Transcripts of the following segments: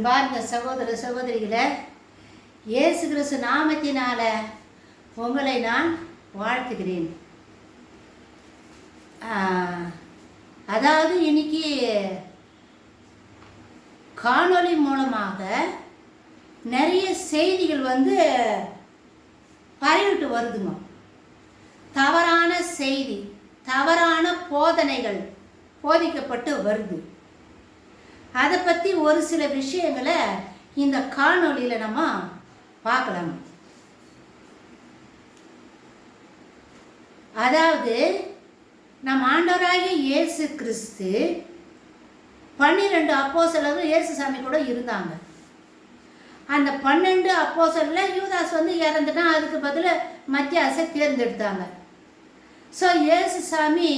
அன்பார்ந்த சகோதர சகோதரிகளை இயேசு கிறிஸ்து நாமத்தினால உங்களை நான் வாழ்த்துகிறேன். அதாவது இன்னைக்கு காணொளி மூலமாக நிறைய செய்திகள் வந்து பரவிட்டு வருதுங்க. தவறான செய்தி தவறான போதனைகள் போதிக்கப்பட்டு வருது. அதை பற்றி ஒரு சில விஷயங்களை இந்த காணொலியில் நம்ம பார்க்கலாம். அதாவது நம் ஆண்டவராகிய இயேசு கிறிஸ்து பன்னிரெண்டு அப்போஸ்தலர்கள் இயேசு சாமி கூட இருந்தாங்க. அந்த பன்னெண்டு அப்போஸ்தலர்ல யூதாஸ் வந்து இறந்துட்டான் அதுக்கு பதிலா மத்தியாசை தேர்ந்தெடுத்தாங்க. ஸோ இயேசு சாமி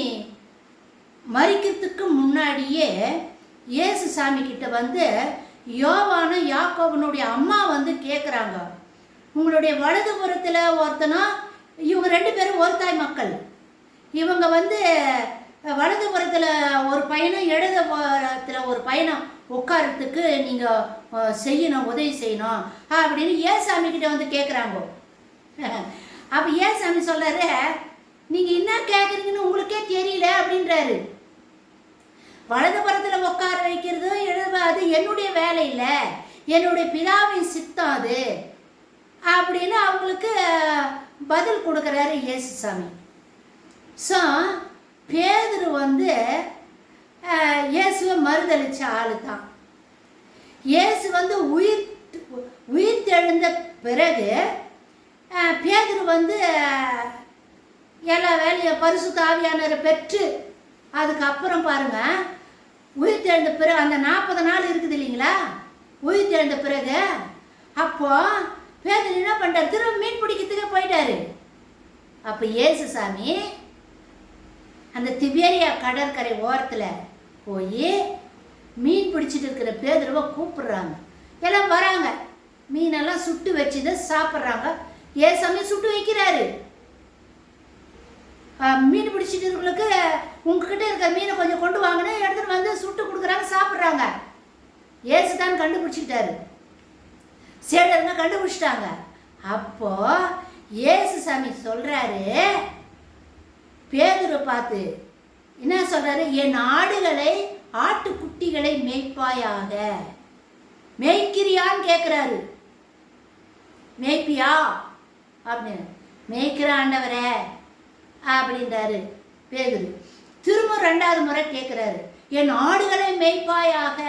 மறிக்கிறதுக்கு முன்னாடியே இயேசு சாமி கிட்ட வந்து யோவானும் யாக்கோவனுடைய அம்மா வந்து கேட்குறாங்க உங்களுடைய வலதுபுறத்தில் ஒருத்தனும் இவங்க ரெண்டு பேரும் ஒரு தாய் மக்கள். இவங்க வந்து வலதுபுறத்தில் ஒரு பையனும் இடதுபுறத்தில் ஒரு பையனும் உட்காரத்துக்கு நீங்கள் செய்யணும் உதவி செய்யணும் அப்படின்னு ஏசாமி கிட்ட வந்து கேட்குறாங்க அப்போ ஏசாமி சொல்கிறாரு நீங்கள் என்ன கேட்குறீங்கன்னு உங்களுக்கே தெரியல அப்படின்றாரு. வலது புறத்தில் உட்கார வைக்கிறது இடது அது என்னுடைய வேலை இல்லை. என்னுடைய பிதாவின் சித்தம் அது. அப்படின்னு அவங்களுக்கு பதில் கொடுக்குறாரு இயேசுசாமி. ஸோ பேதுரு வந்து இயேசுவை மறுதளிச்ச ஆளு தான் இயேசு வந்து உயிர் உயிர் தெழுந்த பிறகு அஹ், பேதுரு வந்து எல்லா வேலையும் பரிசு தாவியானரை பெற்று அதுக்கப்புறம் பாருங்க உயிர் தெழுந்த பிறகு அந்த நாற்பது நாள் இருக்குது இல்லைங்களா? உயிர் தெழுந்த பிறகு அப்போ பேதர் என்ன பண்ணிட்டார்? திரும்ப மீன் பிடிக்கிறதுக்கே போயிட்டாரு. அப்போ இயேசு சாமி அந்த திபேரியா கடற்கரை ஓரத்தில் போய் மீன் பிடிச்சிட்டு இருக்கிற பேதுருவை கூப்பிடுறாங்க. எல்லாம் வராங்க. மீனெல்லாம் சுட்டு வச்சுதான் சாப்பிட்றாங்க. ஏசாமி சுட்டு வைக்கிறாரு. மீன் பிடிச்சிட்டு உங்ககிட்ட இருக்க மீனை கொஞ்சம் கொண்டு வாங்கினேன் எடுத்துகிட்டு வந்து சுட்டு கொடுக்குறாங்க சாப்பிட்றாங்க. ஏசு தான் கண்டுபிடிச்சிக்கிட்டாரு. சேடருங்க கண்டுபிடிச்சிட்டாங்க. அப்போ ஏசு சாமி சொல்கிறாரு பேதுரு பார்த்து என்ன சொல்கிறாரு என் ஆடுகளை ஆட்டுக்குட்டிகளை மேய்ப்பாயாக. மேய்க்கிறியான்னு கேட்குறாரு மேய்ப்பியா? அப்படின்னு. மேய்க்கிற ஆண்டவரே அப்படின்றாரு பேதுரு. திரும்ப ரெண்டாவது முறை கேட்குறாரு என் ஆடுகளை மேய்ப்பாயாக.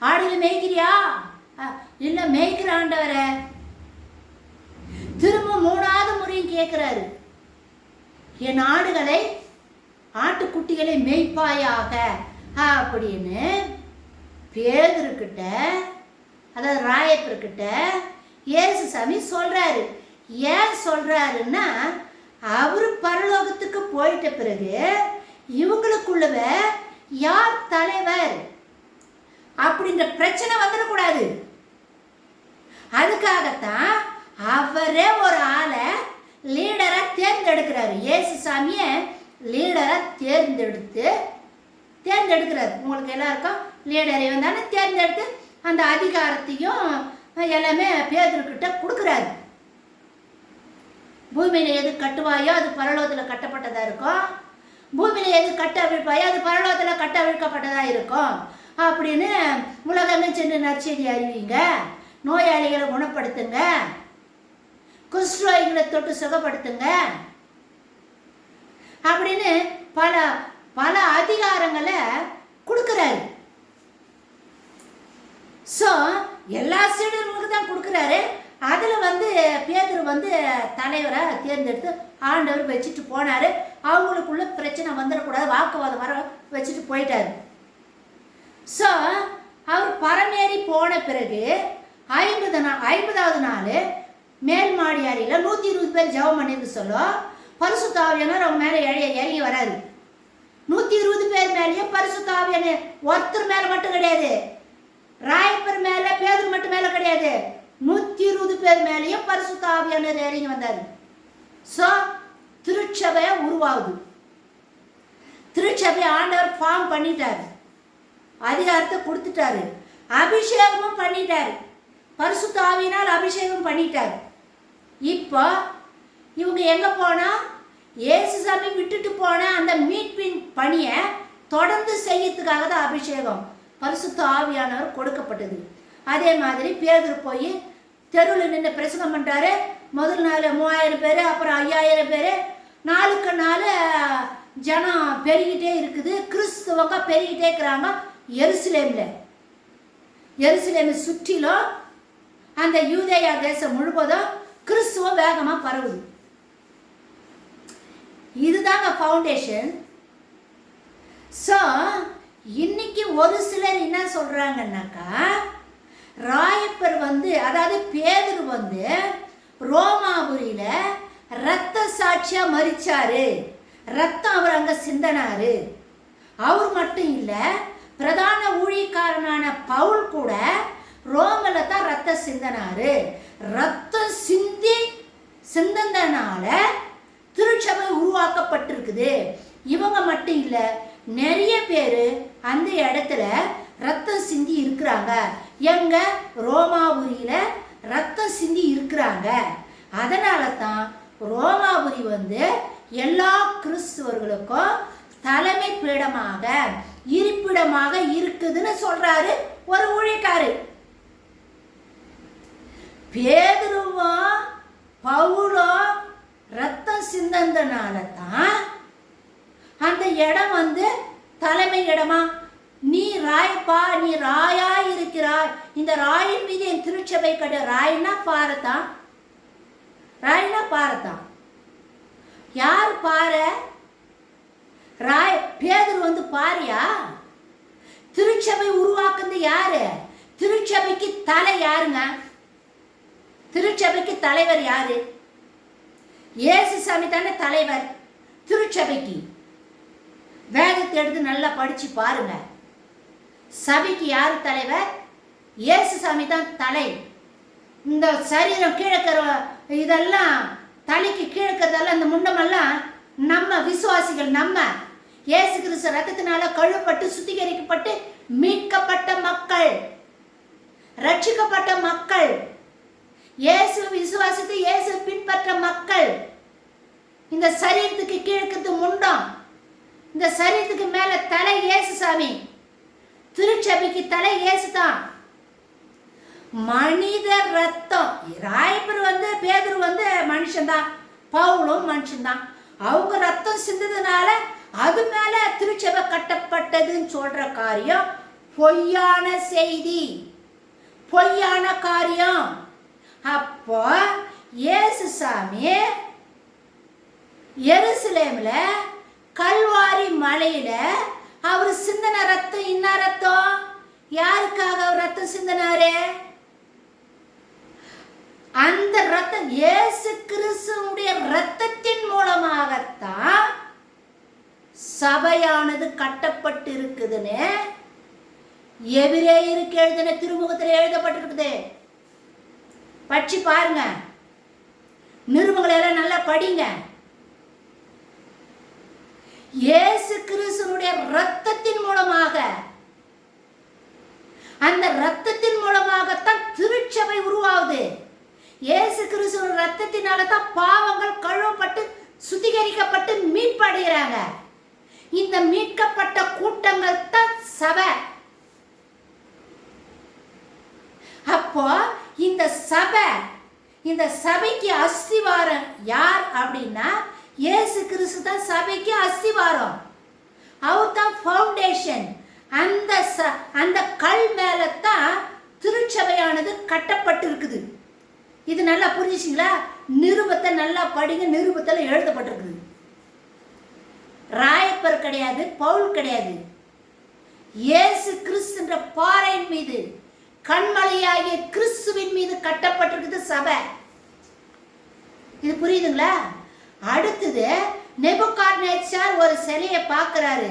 ஆடுகளை மேய்க்கிறியா? இல்லை மேய்க்கிற ஆண்டவரை. திரும்ப மூணாவது முறையும் கேட்குறாரு என் ஆடுகளை ஆட்டுக்குட்டிகளை மேய்ப்பாயாக. அப்படின்னு பேதர்கிட்ட அதாவது ராயப்பர்கிட்ட இயேசு சாமி சொல்கிறாரு ஏன் சொல்கிறாருன்னா அவர் பரலோகத்துக்கு போயிட்ட பிறகு இவங்களுக்குள்ளவ யார் தலைவர்? அப்படின்ற பிரச்சனை வந்துடக்கூடாது அதுக்காகத்தான் அவரே ஒரு ஆளை லீடரா தேர்ந்தெடுக்கிறாரு. இயேசு சாமியை லீடரா தேர்ந்தெடுத்து தேர்ந்தெடுக்கிறாரு. உங்களுக்கு எல்லாருக்கும் லீடரை வந்தானே தேர்ந்தெடுத்து அந்த அதிகாரத்தையும் எல்லாமே பேதர்கிட்ட கொடுக்குறாரு. பூமியில எது கட்டுவாயோ அது பரலோகத்தில் கட்டப்பட்டதா இருக்கும். பூமியில எது கட்ட அவிழ்ப்பாயோ அது பரலோகத்தில் கட்ட அவிழ்க்கப்பட்டதா இருக்கும். அப்படின்னு உலகமே சென்று நற்செய்தி அறிவிங்க. நோயாளிகளை குணப்படுத்துங்க. குஷ்ரோகிகளை தொட்டு சுகப்படுத்துங்க. அப்படின்னு பல பல அதிகாரங்களை கொடுக்குறாரு. ஸோ எல்லா சீடர்களுக்கு தான் கொடுக்குறாரு. அதில் வந்து பேதர் வந்து தலைவரை தேர்ந்தெடுத்து ஆண்டவர் வச்சுட்டு போனார். அவங்களுக்குள்ள பிரச்சனை வந்துடக்கூடாது வாக்குவாதம் வர வச்சுட்டு போயிட்டாரு. ஸோ அவர் பரமேறி போன பிறகு ஐம்பது நாள் ஐம்பதாவது நாள் மேல் மாடி அறையில் நூற்றி இருபது பேர் ஜெபம் பண்ணியிருந்து சொல்லும் பரிசுத்தாவியானவர் அவங்க மேலே இழைய இறங்கி வராரு. நூற்றி இருபது பேர் மேலேயும் பரிசுத்தாவியான ஒருத்தர் மேலே மட்டும் கிடையாது. ராயப்பர் மேலே பேதர் மட்டும் மேலே கிடையாது. நூற்றி இருபது பேர் மேலேயும் பரிசுத்தாவியானவர் இறங்கி வந்தார். ஸோ திருச்சபையா உருவாகுது. திருச்சபை ஆண்டவர் ஃபார்ம் பண்ணிட்டார். அதிகாரத்தை கொடுத்துட்டாரு. அபிஷேகமும் பண்ணிட்டார். பரிசுத்த ஆவியினால் அபிஷேகம் பண்ணிட்டார். இப்போ இவங்க எங்கே போனா? இயேசு சாமி விட்டுட்டு போன அந்த மீட்பின் பணியை தொடர்ந்து செய்யறதுக்காக தான் அபிஷேகம் பரிசுத்த ஆவியானவர் கொடுக்கப்பட்டது. அதே மாதிரி பேதர் போய் தெருவில் நின்று பிரசங்கம் பண்ணுறாரு முதல் நாள் மூவாயிரம் பேர் அப்புறம் ஐயாயிரம் பேர். நாளுக்கு நாள் ஜனம் பெருகிட்டே இருக்குது. கிறிஸ்துவங்க பெருகிட்டே இருக்கிறாங்க. எருசலேமில். எருசலேமை சுற்றிலும் அந்த யூதேயா தேசம் முழுவதும் கிறிஸ்துவம் வேகமாக பரவுது. இதுதாங்க ஃபவுண்டேஷன் ஸோ இன்னைக்கு ஒரு சிலர் என்ன சொல்கிறாங்கன்னாக்கா ராயப்பர் வந்து அதாவது பேதர் வந்து ரோமாபுரியில் ரத்த சாட்சியாக மறிச்சாரு ரத்தம் அவர் அங்கே சிந்தனாரு. அவர் மட்டும் இல்லை பிரதான ஊழியக்காரனான பவுல் கூட ரோமில் தான் ரத்தம் சிந்தனாரு. ரத்தம் சிந்தி சிந்தனால திருச்சபை உருவாக்கப்பட்டிருக்குது. இவங்க மட்டும் இல்லை நிறைய பேர் அந்த இடத்துல ரத்தம் சிந்தி இருக்கிறாங்க. எங்க? ரோமாபுரியில் ரத்தம் சிந்தி இருக்கிறாங்க. அதனால தான் ரோமாபுரி வந்து எல்லா கிறிஸ்துவர்களுக்கும் தலைமை பீடமாக இருப்பிடமாக இருக்குதுன்னு சொல்றாரு ஒரு ஊழியக்காரு. பேதுருவும் பவுலும் ரத்தம் சிந்தந்தனால தான் அந்த இடம் வந்து தலைமை இடமா ராயப்பா நீ ராயா இருக்கிறாய் இந்த ராயின் மீது என் திருச்சபை கட்ட ராயினா பாரதா ராயினா பாரதா யார் பாரு? ராய் பேதர் வந்து பாரியா? திருச்சபை உருவாக்குனது யாரு? திருச்சபைக்கு தலை யாருங்க? திருச்சபைக்கு தலைவர் யாரு? இயேசு சாமி தானே தலைவர் திருச்சபைக்கு. வேதத்தை எடுத்து நல்லா படிச்சு பாருங்க. சபைக்கு யார் தலைவர்? இயேசு சாமி தான் தலை. இந்த சரீரம் கீழக்கிற இதெல்லாம் தலைக்கு கீழக்கிறதெல்லாம் இந்த முண்டமெல்லாம் நம்ம விசுவாசிகள் நம்ம. இயேசு கிறிஸ்து ரத்தத்தினால கழுவப்பட்டு சுத்திகரிக்கப்பட்டு மீட்கப்பட்ட மக்கள். ரட்சிக்கப்பட்ட மக்கள். இயேசு விசுவாசத்தை இயேசு பின்பற்ற மக்கள். இந்த சரீரத்துக்கு கீழ்க்கிறது முண்டம். இந்த சரீரத்துக்கு மேல தலை இயேசு சாமி திருச்சபைக்கு தலை இயேசுதான் மனித ரத்தம். ராயப்பர் வந்து பேதர் வந்து மனுஷன்தான். பவுலும் மனுஷன்தான். அவங்க ரத்தம் சிந்ததுனால அது மேல திருச்சபை கட்டப்பட்டதுன்னு சொல்ற காரியம் பொய்யான செய்தி. பொய்யான காரியம். அப்போ இயேசு சாமி எருசலேம்ல கல்வாரி மலையில அவர் சிந்தன ரத்தம் இன்ன ரத்தம்? யாருக்காக அவர் ரத்தம் சிந்தினாரு? அந்த ரத்தம் இயேசு கிறிஸ்துவுடைய ரத்தத்தின் மூலமாகத்தான் சபையானது கட்டப்பட்டு இருக்குதுன்னு எபிரேயருக்கு எழுதின திருமுகத்தில் எழுதப்பட்டிருக்குது. படிச்சு பாருங்க. நிருபங்களை எல்லாம் நல்லா படிங்க. இயேசு கிறிஸ்துனுடைய ரத்தத்தின் மூலமாக. அந்த ரத்தத்தின் மூலமாகத்தான் திருச்சபை உருவாகுது. இயேசு கிறிஸ்துவின் ரத்தத்தினால தான் பாவங்கள் கழுவப்பட்டு சுத்திகரிக்கப்பட்டு மீட்படைகிறாங்க. இந்த மீட்கப்பட்ட கூட்டங்கள் தான் சபை. அப்போ இந்த சபை இந்த சபைக்கு அஸ்திவாரம் யார் அப்படின்னா இயேசு கிறிஸ்து தான் சபைக்கு அஸ்திவாரம். அவர் தான் ஃபவுண்டேஷன் அந்த ச அந்த கல் மேலே தான் திருச்சபையானது கட்டப்பட்டு இருக்குது இது நல்லா புரிஞ்சுச்சிங்களா? நிருபத்தை நல்லா படிங்க நிருபத்தில் எழுதப்பட்டிருக்குது. ராயப்பர் கிடையாது பவுல் கிடையாது. இயேசு கிறிஸ்துன்ற பாறையின் மீது கண்மலையாகிய கிறிஸ்துவின் மீது கட்டப்பட்டிருக்குது சபை. இது புரியுதுங்களா? அடுத்தது நெபுகாட்நேச்சார் ஒரு சிலையை பார்க்குறாரு.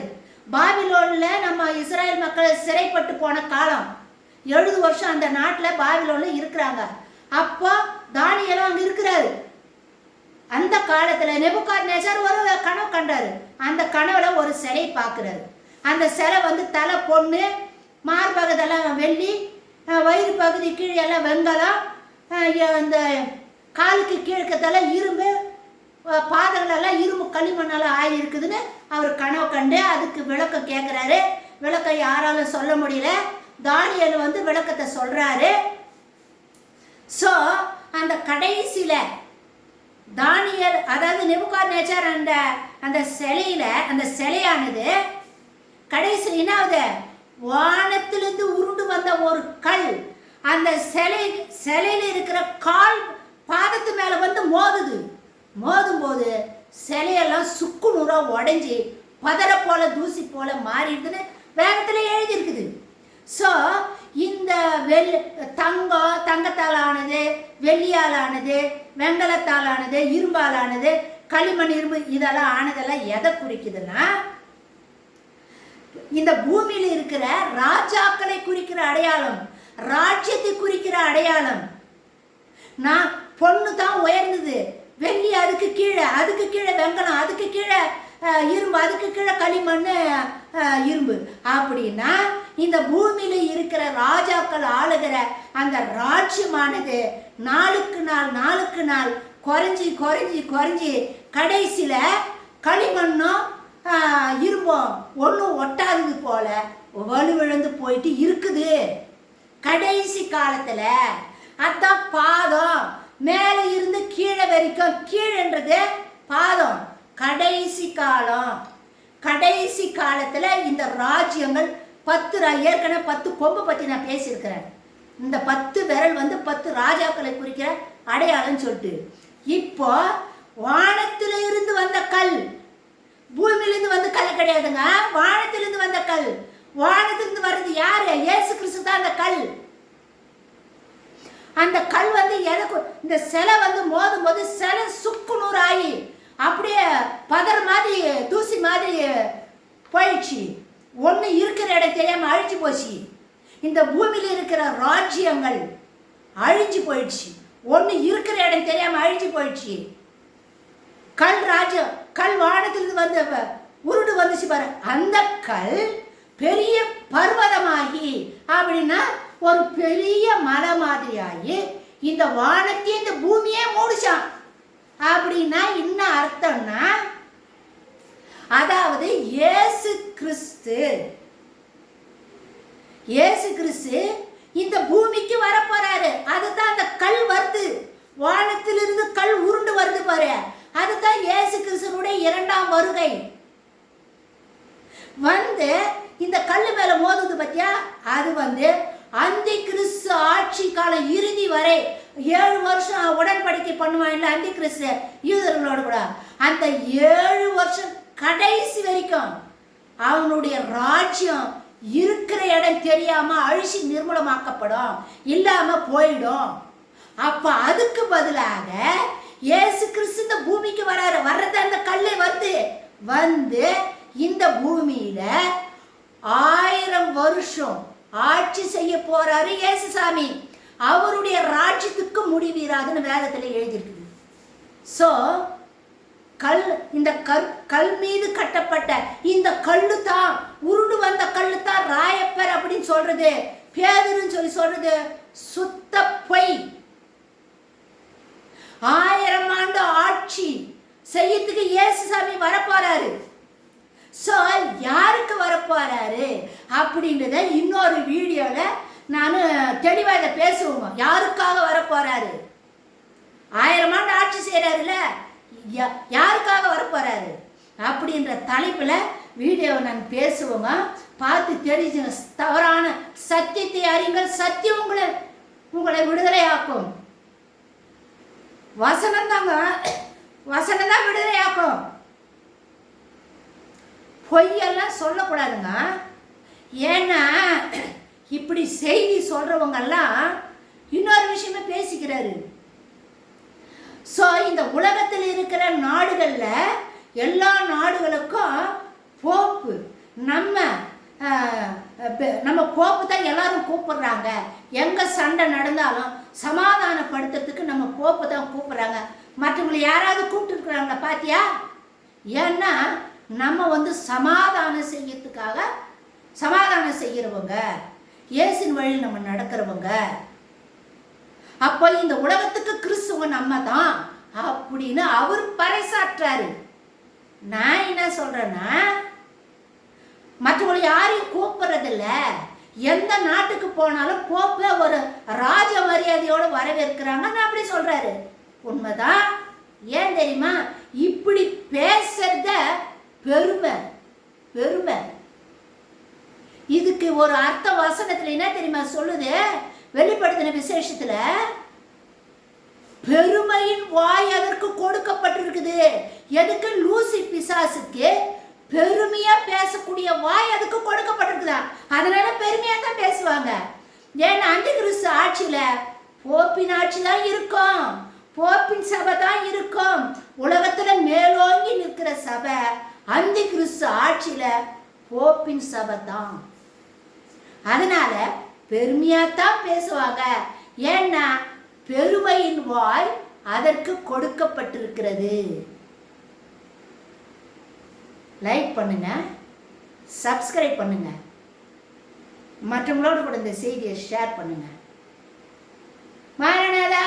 பாபிலோனில் நம்ம இஸ்ரேல் மக்கள் சிறைப்பட்டு போன காலம். எழுபது வருஷம் அந்த நாட்டில் பாபிலோனில் இருக்கிறாங்க. அப்போ தானியலும் அங்கே இருக்கிறாரு. அந்த காலத்தில் நெபுகாட்நேச்சார் ஒரு கனவு கண்டாரு. அந்த கனவுல ஒரு சிலை பார்க்குறாரு. அந்த சிலை வந்து தலை பொண்ணு மார்பகுதெல்லாம் வெள்ளி வயிறு பகுதி கீழே எல்லாம் வெங்கலம் இந்த காலுக்கு கீழ்க்கத்தெல்லாம் இரும்பு பாதங்களெல்லாம் இரும்பு களிமண்ணால் ஆகியிருக்குதுன்னு அவர் கனவு கண்டு அதுக்கு விளக்கம் கேட்குறாரு விளக்கம் யாராலும் சொல்ல முடியல. தானியல் வந்து விளக்கத்தை சொல்கிறாரு ஸோ அந்த கடைசியில் தானியல் அதாவது நிபுகார் நேச்சர் அந்த அந்த சிலையில் அந்த சிலையானது கடைசியில் என்ன வானத்திலிருந்து உருண்டு வந்த ஒரு கல். அந்த சிலை சிலையில இருக்கிற கால் பாதத்து மேலே வந்து மோதுது. மோதும் போது சிலையெல்லாம் சுக்கு நூறாக உடைஞ்சி பதற போல தூசி போல மாறிடுதுன்னு வேகத்தில் எழுதியிருக்குது. ஸோ இந்த வெள் தங்கம் தங்கத்தால் ஆனது வெள்ளியால் ஆனது வெங்கலத்தால் ஆனது இரும்பால் ஆனது களிமண் இரும்பு இதெல்லாம் ஆனதெல்லாம் எதை குறிக்குதுன்னா இந்த பூமியில் இருக்கிற ராஜாக்களை குறிக்கிற அடையாளம் ராஜ்யத்தை குறிக்கிற அடையாளம். நான் பொண்ணு தான் உயர்ந்தது. வெள்ளி அதுக்கு கீழே அதுக்கு கீழே வெங்கலம் அதுக்கு கீழே இரும்பு அதுக்கு கீழே களிமண் இரும்பு. அப்படின்னா இந்த பூமியில இருக்கிற ராஜாக்கள் ஆளுகிற அந்த ராஜ்யமானது நாளுக்கு நாள் நாளுக்கு நாள் குறைஞ்சி குறைஞ்சி குறைஞ்சி கடைசியில் களிமண்ணும் இரும்பும் ஒன்றும் ஒட்டாதது போல வலுவிழந்து போயிட்டு இருக்குது. கடைசி காலத்தில் அதான் பாதம். மேலே இருந்து கீழே வரைக்கும் கீழன்றது பாதம் கடைசி காலம். கடைசி காலத்தில் இந்த ராஜ்யங்கள் பத்து ரா- ஏற்கனவே பத்து கொம்பு பற்றி நான் பேசியிருக்கிறேன். இந்த பத்து விரல் வந்து பத்து ராஜாக்களை குறிக்கிற அடையாளம் சொல்லிட்டு. இப்போ வானத்தில இருந்து வந்த கல். பூமியிலிருந்து வந்த கல் கிடையாதுங்க. வானத்திலிருந்து வந்த கல். வானத்திலிருந்து வர்றது யாரு? இயேசு கிறிஸ்து தான் அந்த கல். அந்த கல் வந்து எதுக்கு இந்த சிலை வந்து மோதும் போது சிலை சுக்கு நூறாகி அப்படியே பதர் மாதிரி தூசி மாதிரி போயிடுச்சு. ஒன்று இருக்கிற இடம் தெரியாமல் அழிஞ்சு போச்சு. இந்த பூமியில் இருக்கிற ராஜ்யங்கள் அழிஞ்சு போயிடுச்சு. ஒன்று இருக்கிற இடம் தெரியாமல் அழிஞ்சு போயிடுச்சு. கல் ராஜ்யம் கல் வானத்திலிருந்து வந்த உருண்டு வந்துச்சு பாரு. அந்த கல் பெரிய பர்வதமாகி அப்படின்னா ஒரு பெரிய மலை மாதிரி ஆகி இந்த வானத்தையும் இந்த பூமியே மூடிச்சான். அப்படின்னா என்ன அர்த்தம்னா அதாவது இயேசு கிறிஸ்து இயேசு கிறிஸ்து இந்த பூமிக்கு வரப்போறாரு அதுதான் அந்த கல் வருது வானத்திலிருந்து கல் உருண்டு வருது பாரு அதுதான் இயேசு கிறிஸ்துனுடைய இரண்டாம் வருகை வந்து இந்த கல் மேல மோதுது பத்தியா அது வந்து அந்தி கிறிஸ்து ஆட்சி காலம் இறுதி வரை ஏழு வருஷம் உடன்படிக்கை பண்ணுவான் இல்ல அந்தி கிறிஸ்து யூதர்களோட கூட. அந்த ஏழு வருஷம் கடைசி வரைக்கும் அவனுடைய ராஜ்யம் இருக்கிற இடம் தெரியாம அழிச்சு நிர்மூலமாக்கப்படும். இல்லாம போயிடும். அப்ப அதுக்கு பதிலாக இயேசு கிறிஸ்து இந்த பூமிக்கு வராரு. வர்றது அந்த கல்லை வந்து. வந்து இந்த பூமியில ஆயிரம் வருஷம் ஆட்சி செய்ய போறாரு இயேசுசாமி அவருடைய ராஜ்யத்துக்கு முடிவீராதுன்னு வேதத்துல எழுதியிருக்கு. ஸோ கல் இந்த கல் கல் மீது கட்டப்பட்ட இந்த கல்லு தான் உருண்டு வந்த கல்லு தான் ராயப்பர் அப்படின்னு சொல்றது. பேதுருன்னு சொல்லி சொல்றது சுத்த பொய். ஆயிரம் ஆண்டு ஆட்சி செய்யறதுக்கு இயேசுசாமி வரப்போறாரு. ஸோ யாருக்கு வரப்போறாரு அப்படின்றத இன்னொரு வீடியோவில் நான் தெளிவாக இதை பேசுவோம்? யாருக்காக வரப்போறாரு? ஆயிரம் ஆண்டு ஆட்சி செய்கிறாருல்ல யாருக்காக வரப்போறாரு? அப்படின்ற தலைப்பில் வீடியோவை நான் பேசுவோங்க. பார்த்து தெரிஞ்சுங்க. தவறான சத்தியத்தை அறிங்கள் சத்தியம் உங்களை உங்களை விடுதலையாக்கும். வசனம் தாங்க. வசனம் தான் விடுதலையாக்கும். பொய்யெல்லாம் சொல்லக்கூடாதுங்க. ஏன்னா இப்படி செய்தி சொல்றவங்கெல்லாம் இன்னொரு விஷயமே பேசிக்கிறாரு. ஸோ இந்த உலகத்தில் இருக்கிற நாடுகளில் எல்லா நாடுகளுக்கும் போப்பு. நம்ம நம்ம போப்பு தான் எல்லாரும் கூப்பிடுறாங்க. எங்கே சண்டை நடந்தாலும் சமாதானப்படுத்துறதுக்கு நம்ம போப்பு தான் கூப்பிட்றாங்க. மற்றவங்களை யாராவது கூப்பிட்டுருக்குறாங்களா பாத்தியா? ஏன்னா நம்ம வந்து சமாதானம் செய்யறதுக்காக சமாதானம் செய்கிறவங்க ஏசின் வழியில் நம்ம நடக்கிறவங்க. அப்போ இந்த உலகத்துக்கு கிறிஸ்துவ நம்ம தான் அப்படின்னு அவர் பறைசாற்றாரு. நான் என்ன சொல்றேன்னா மற்றவங்களை யாரையும் கூப்பிடுறதில்ல எந்த நாட்டுக்கு போனாலும் போப்ப ஒரு ராஜ மரியாதையோட வரவேற்கிறாங்கன்னு அப்படி சொல்றாரு. உண்மைதான். ஏன் தெரியுமா? இப்படி பேசுறத பெருமை பெருமை. இதுக்கு ஒரு அர்த்த வசனத்துல என்ன தெரியுமா சொல்லுது? வெளிப்படுத்தின விசேஷத்தில் பெருமையின் வாய் அதற்கு கொடுக்கப்பட்டிருக்குது. எதுக்கு? லூசி பிசாசுக்கு பெருமையா பேசக்கூடிய வாய் அதுக்கு கொடுக்கப்பட்டிருக்குதா? அதனால பெருமையா தான் பேசுவாங்க. ஏன்னா அந்த கிறிஸ்து ஆட்சியில போப்பின் ஆட்சி தான் இருக்கும். போப்பின் சபை தான் இருக்கும். உலகத்துல மேலோங்கி நிற்கிற சபை அந்த கிறிஸ்து ஆட்சியில போப்பின் சபை தான். அதனால பெருமையாத்தான் பேசுவாங்க. ஏன்னா பெருமையின் வாய் அதற்கு கொடுக்கப்பட்டிருக்கிறது. லைக் பண்ணுங்க. சப்ஸ்கிரைப் பண்ணுங்க. மற்றவங்களோடு கூட இந்த செய்தியை ஷேர் பண்ணுங்க. மாரணாதா!